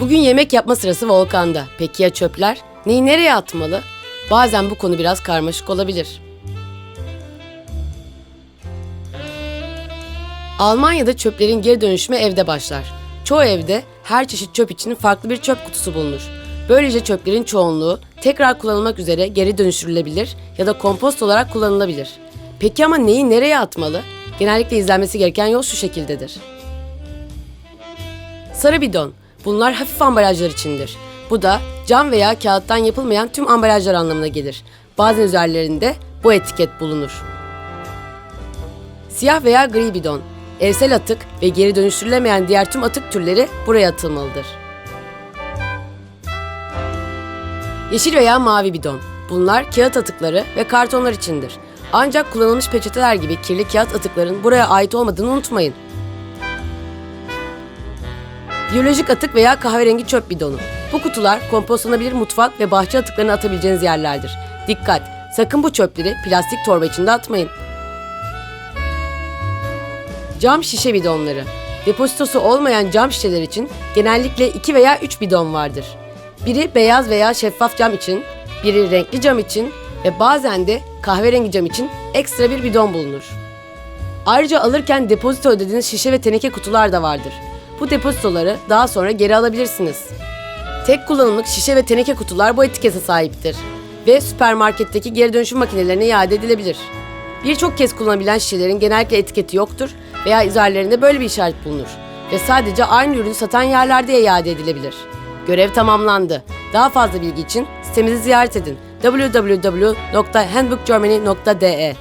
Bugün yemek yapma sırası Volkan'da. Peki ya çöpler? Neyi nereye atmalı? Bazen bu konu biraz karmaşık olabilir. Almanya'da çöplerin geri dönüşümü evde başlar. Çoğu evde her çeşit çöp için farklı bir çöp kutusu bulunur. Böylece çöplerin çoğunluğu tekrar kullanılmak üzere geri dönüştürülebilir ya da kompost olarak kullanılabilir. Peki ama neyi nereye atmalı? Genellikle izlenmesi gereken yol şu şekildedir. Sarı bidon. Bunlar hafif ambalajlar içindir. Bu da cam veya kağıttan yapılmayan tüm ambalajlar anlamına gelir. Bazen üzerlerinde bu etiket bulunur. Siyah veya gri bidon. Evsel atık ve geri dönüştürülemeyen diğer tüm atık türleri buraya atılmalıdır. Yeşil veya mavi bidon. Bunlar kağıt atıkları ve kartonlar içindir. Ancak kullanılmış peçeteler gibi kirli kağıt atıkların buraya ait olmadığını unutmayın. Biyolojik atık veya kahverengi çöp bidonu. Bu kutular kompostlanabilir mutfak ve bahçe atıklarını atabileceğiniz yerlerdir. Dikkat! Sakın bu çöpleri plastik torba içinde atmayın. Cam şişe bidonları. Depozitosu olmayan cam şişeler için genellikle 2 veya 3 bidon vardır. Biri beyaz veya şeffaf cam için, biri renkli cam için ve bazen de kahverengi cam için ekstra bir bidon bulunur. Ayrıca alırken depozito ödediğiniz şişe ve teneke kutular da vardır. Bu depozitoları daha sonra geri alabilirsiniz. Tek kullanımlık şişe ve teneke kutular bu etikete sahiptir ve süpermarketteki geri dönüşüm makinelerine iade edilebilir. Birçok kez kullanılabilen şişelerin genellikle etiketi yoktur veya üzerlerinde böyle bir işaret bulunur ve sadece aynı ürünü satan yerlerde iade edilebilir. Görev tamamlandı. Daha fazla bilgi için sitemizi ziyaret edin www.handbookgermany.de